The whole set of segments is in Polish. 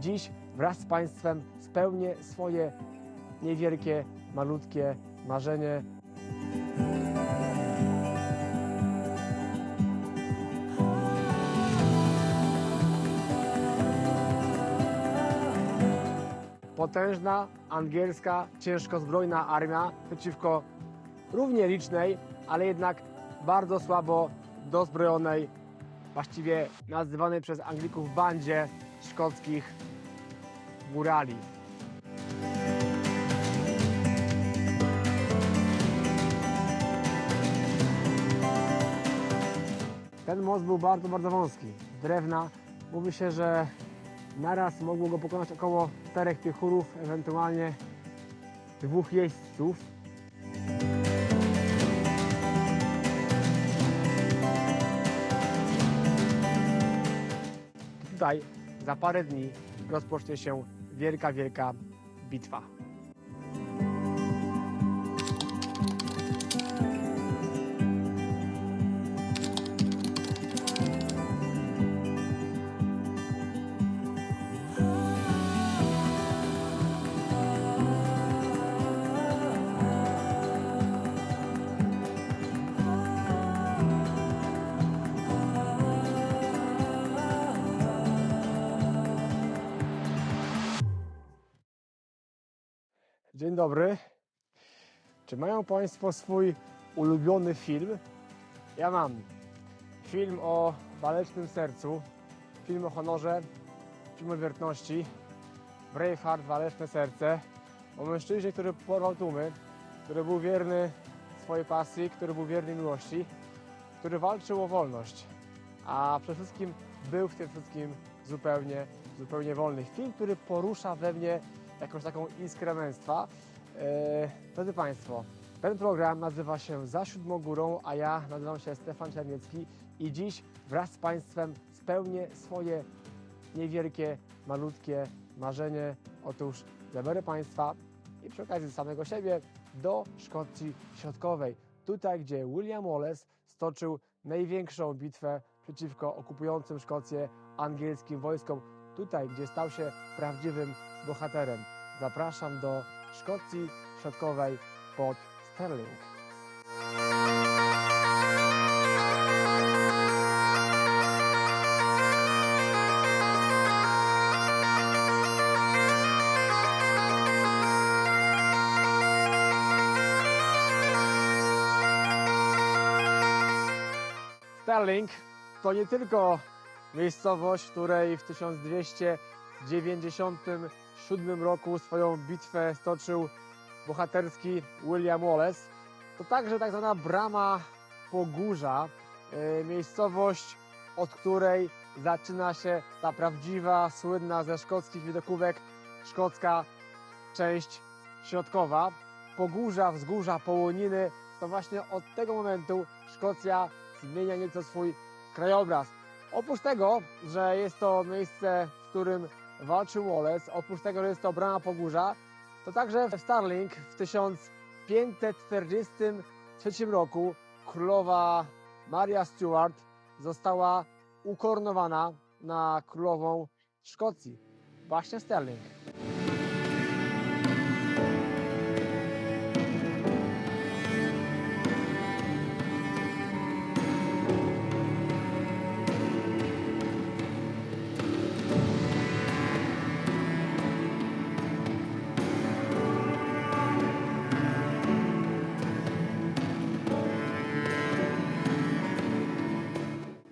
dziś wraz z Państwem spełnię swoje niewielkie, malutkie marzenie. Potężna, angielska, ciężkozbrojna armia przeciwko równie licznej, ale jednak bardzo słabo dozbrojonej, właściwie nazywanej przez Anglików bandzie szkockich górali. Ten most był bardzo, bardzo wąski, drewna. Mówi się, że naraz mogło go pokonać około czterech piechurów, ewentualnie dwóch jeźdźców. Tutaj za parę dni rozpocznie się wielka, wielka bitwa. Dzień dobry. Czy mają Państwo swój ulubiony film? Ja mam. Film o walecznym sercu, film o honorze, film o wierności, Braveheart, waleczne serce, o mężczyźnie, który porwał tłumy, który był wierny swojej pasji, który był wierny miłości, który walczył o wolność, a przede wszystkim był w tym wszystkim zupełnie, zupełnie wolny. Film, który porusza we mnie jakąś taką iskrę męstwa. Eee, drodzy Państwo, ten program nazywa się Za siódmą górą, a ja nazywam się Stefan Czerniecki i dziś wraz z Państwem spełnię swoje niewielkie, malutkie marzenie. Otóż zabiorę Państwa i przy okazji samego siebie do Szkocji Środkowej. Tutaj, gdzie William Wallace stoczył największą bitwę przeciwko okupującym Szkocję angielskim wojskom. Tutaj, gdzie stał się prawdziwym bohaterem. Zapraszam do Szkocji Środkowej pod Sterling. Sterling to nie tylko miejscowość, w której w 1297 roku swoją bitwę stoczył bohaterski William Wallace. To także tak zwana brama Pogórza, e, miejscowość, od której zaczyna się ta prawdziwa, słynna ze szkockich widokówek szkocka część środkowa. Pogórza, wzgórza, połoniny, to właśnie od tego momentu Szkocja zmienia nieco swój krajobraz. Oprócz tego, że jest to miejsce, w którym walczył Wallace, oprócz tego, że jest to brama Pogórza, to także w Starling w 1543 roku królowa Maria Stuart została ukoronowana na królową Szkocji, właśnie Sterling.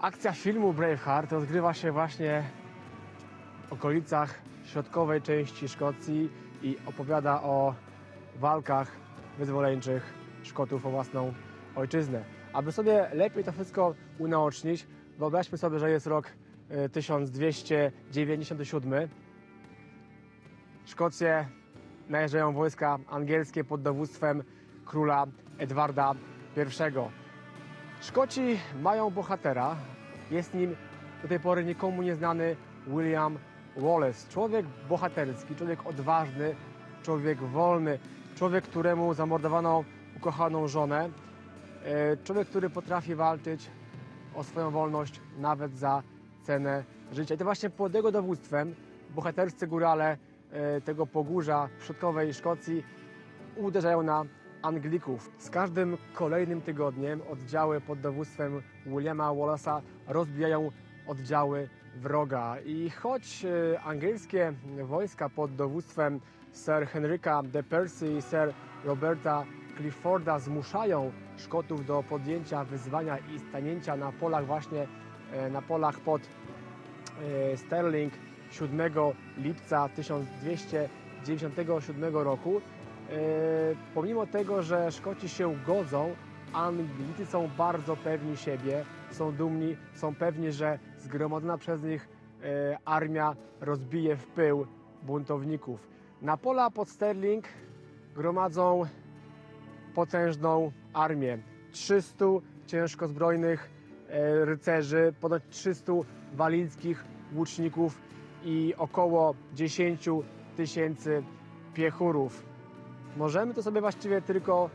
Akcja filmu Braveheart rozgrywa się właśnie w okolicach środkowej części Szkocji i opowiada o walkach wyzwoleńczych Szkotów o własną ojczyznę. Aby sobie lepiej to wszystko unaocznić, wyobraźmy sobie, że jest rok e, 1297. Szkocję najeżdżają wojska angielskie pod dowództwem króla Edwarda I. Szkoci mają bohatera. Jest nim do tej pory nikomu nieznany William Wallace. Człowiek bohaterski, człowiek odważny, człowiek wolny, człowiek, któremu zamordowano ukochaną żonę. E, Człowiek, który potrafi walczyć o swoją wolność nawet za cenę życia. I to właśnie pod jego dowództwem bohaterscy górale e, tego pogórza w środkowej Szkocji uderzają na Anglików. Z każdym kolejnym tygodniem oddziały pod dowództwem Williama Wallace'a rozbijają oddziały wroga. I choć e, angielskie wojska pod dowództwem Sir Henryka de Percy i Sir Roberta Clifforda zmuszają Szkotów do podjęcia wyzwania i stanięcia na polach właśnie e, na polach pod e, Sterling 7 lipca 1297 roku. E, Pomimo tego, że Szkoci się godzą, Anglicy są bardzo pewni siebie, są dumni, są pewni, że zgromadzona przez nich e, armia rozbije w pył buntowników. Na pola pod Sterling gromadzą potężną armię. 300 ciężko zbrojnych e, rycerzy, ponad 300 walinskich łuczników i około 10 tysięcy piechurów. Możemy to sobie właściwie tylko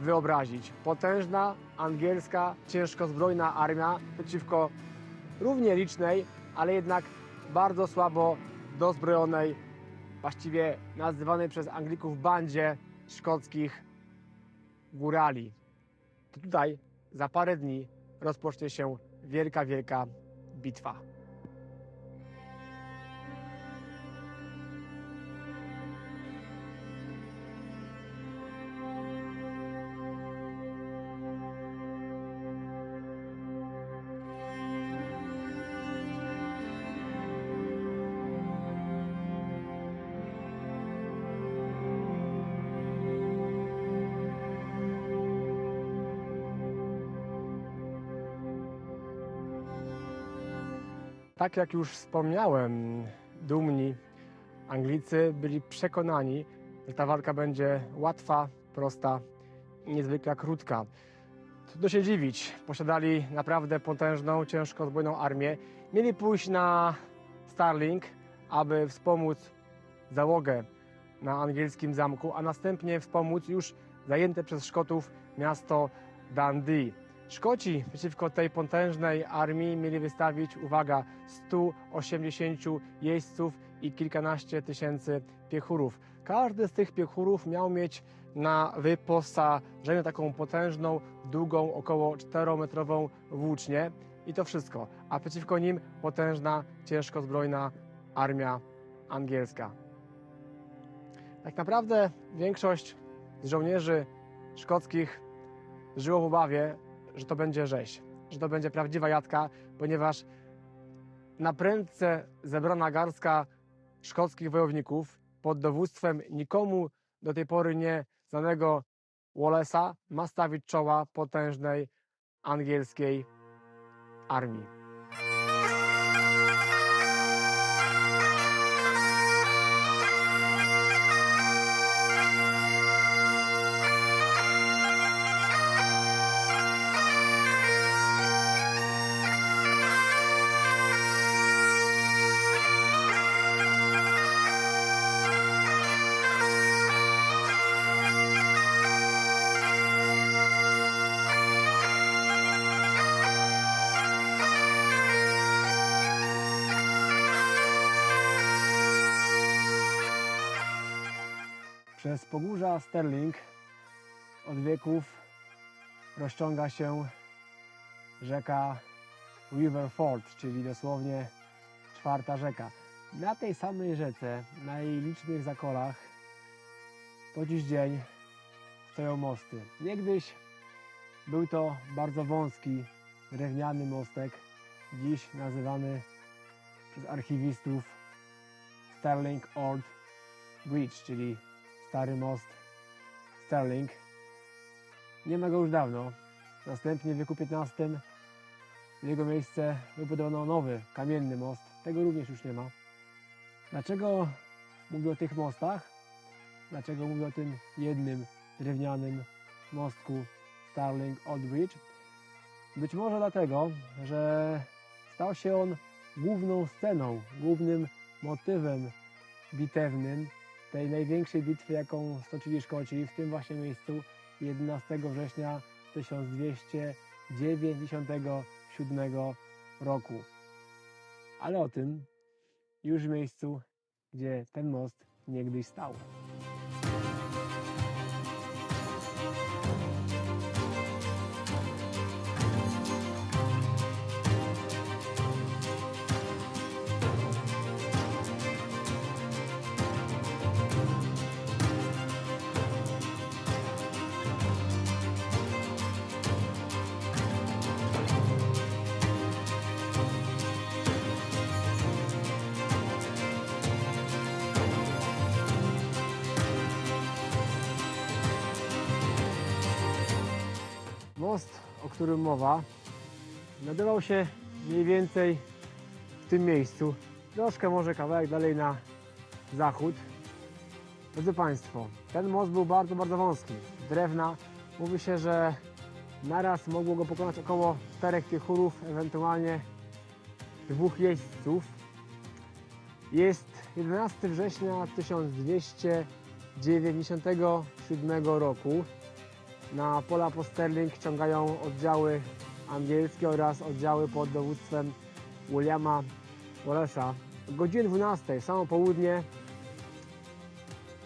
wyobrazić. Potężna angielska, ciężko zbrojna armia przeciwko równie licznej, ale jednak bardzo słabo dozbrojonej, właściwie nazywanej przez Anglików bandzie szkockich górali. To tutaj za parę dni rozpocznie się wielka, wielka bitwa. Tak jak już wspomniałem, dumni Anglicy byli przekonani, że ta walka będzie łatwa, prosta niezwykle krótka. Trudno się dziwić, posiadali naprawdę potężną, ciężko zbrojną armię. Mieli pójść na Starling, aby wspomóc załogę na angielskim zamku, a następnie wspomóc już zajęte przez Szkotów miasto Dundee. Szkoci przeciwko tej potężnej armii mieli wystawić, uwaga, 180 jeźdźców i kilkanaście tysięcy piechurów. Każdy z tych piechurów miał mieć na wyposażeniu taką potężną, długą, około 4-metrową włócznię i to wszystko. A przeciwko nim potężna, ciężko zbrojna armia angielska. Tak naprawdę większość z żołnierzy szkockich żyło w obawie, że to będzie rzeź, że to będzie prawdziwa jadka, ponieważ na prędce zebrana garstka szkockich wojowników pod dowództwem nikomu do tej pory nie znanego Wallace'a ma stawić czoła potężnej angielskiej armii. Przez pogórza Sterling od wieków rozciąga się rzeka River Ford, czyli dosłownie czwarta rzeka. Na tej samej rzece, na jej licznych zakolach, po dziś dzień stoją mosty. Niegdyś był to bardzo wąski, drewniany mostek, dziś nazywany przez archiwistów Sterling Old Bridge, czyli stary most Sterling. Nie ma go już dawno. Następnie w wieku XV w jego miejsce wybudowano nowy, kamienny most. Tego również już nie ma. Dlaczego mówię o tych mostach? Dlaczego mówię o tym jednym drewnianym mostku Starling Old Bridge? Być może dlatego, że stał się on główną sceną, głównym motywem bitewnym tej największej bitwy, jaką stoczyli Szkoci w tym właśnie miejscu 11 września 1297 roku. Ale o tym już w miejscu, gdzie ten most niegdyś stał. Którym mowa, znajdował się mniej więcej w tym miejscu. Troszkę może kawałek dalej na zachód. Drodzy Państwo, ten most był bardzo, bardzo wąski. Drewna. Mówi się, że naraz mogło go pokonać około czterech tychurów, ewentualnie dwóch jeźdźców. Jest 11 września 1297 roku. Na pola po Sterling ciągają oddziały angielskie oraz oddziały pod dowództwem Williama Wallace'a. O godzinie 12, samo południe,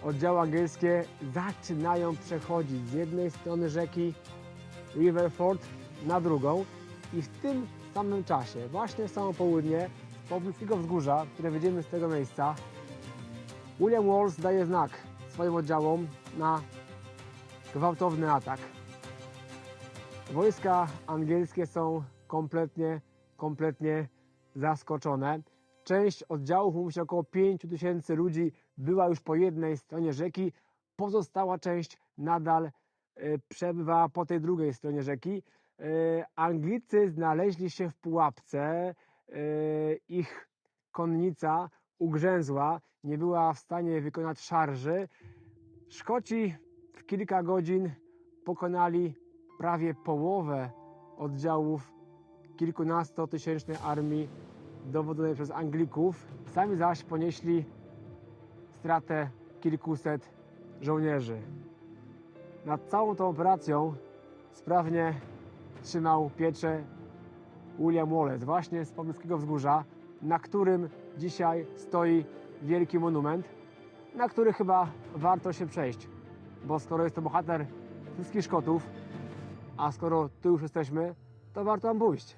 oddziały angielskie zaczynają przechodzić z jednej strony rzeki River Ford na drugą i w tym samym czasie, właśnie w samo południe, z pobliskiego wzgórza, które widzimy z tego miejsca, William Wallace daje znak swoim oddziałom na gwałtowny atak. Wojska angielskie są kompletnie, kompletnie zaskoczone. Część oddziałów, mówi się około 5 tysięcy ludzi, była już po jednej stronie rzeki. Pozostała część nadal e, przebywa po tej drugiej stronie rzeki. E, Anglicy znaleźli się w pułapce. E, Ich konnica ugrzęzła, nie była w stanie wykonać szarży. Szkoci w kilka godzin pokonali prawie połowę oddziałów kilkunastotysięcznej armii dowodzonej przez Anglików. Sami zaś ponieśli stratę kilkuset żołnierzy. Nad całą tą operacją sprawnie trzymał pieczę William Wallace, właśnie z pobliskiego wzgórza, na którym dzisiaj stoi wielki monument, na który chyba warto się przejść bo skoro jest to bohater wszystkich Szkotów, a skoro tu już jesteśmy, to warto tam pójść.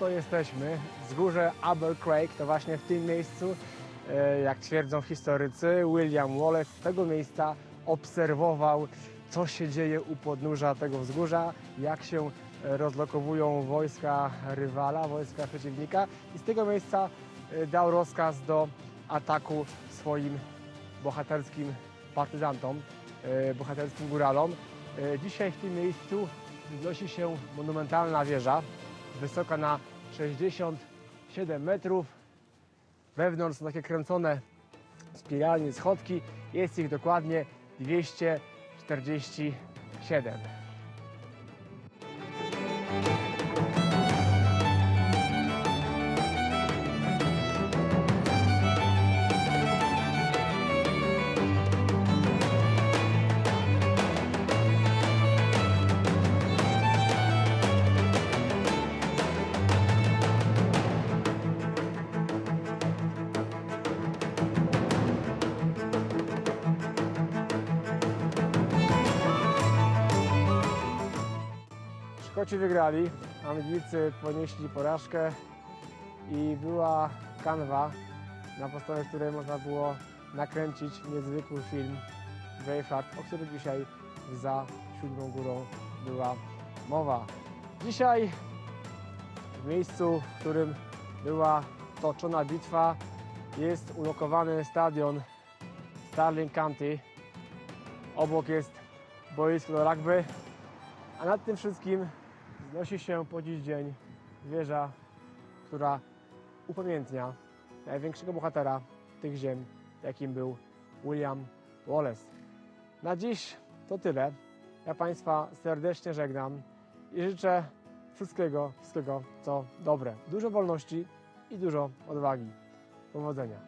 To jesteśmy. Wzgórze Abercraig to właśnie w tym miejscu, e, jak twierdzą historycy, William Wallace z tego miejsca obserwował, co się dzieje u podnóża tego wzgórza, jak się rozlokowują wojska rywala, wojska przeciwnika i z tego miejsca e, dał rozkaz do ataku swoim bohaterskim partyzantom, e, bohaterskim góralom. Dzisiaj w tym miejscu wznosi się monumentalna wieża, wysoka na 67 metrów. Wewnątrz są takie kręcone spiralnie schodki. Jest ich dokładnie 247. Szkoci wygrali, Anglicy ponieśli porażkę i była kanwa, na podstawie której można było nakręcić niezwykły film Braveheart, o którym dzisiaj za siódmą górą była mowa. Dzisiaj w miejscu, w którym była toczona bitwa, jest ulokowany stadion Starling County. Obok jest boisko do rugby, a nad tym wszystkim wznosi się po dziś dzień wieża, która upamiętnia największego bohatera tych ziem, jakim był William Wallace. Na dziś to tyle. Ja Państwa serdecznie żegnam i życzę wszystkiego, wszystkiego co dobre. Dużo wolności i dużo odwagi. Powodzenia.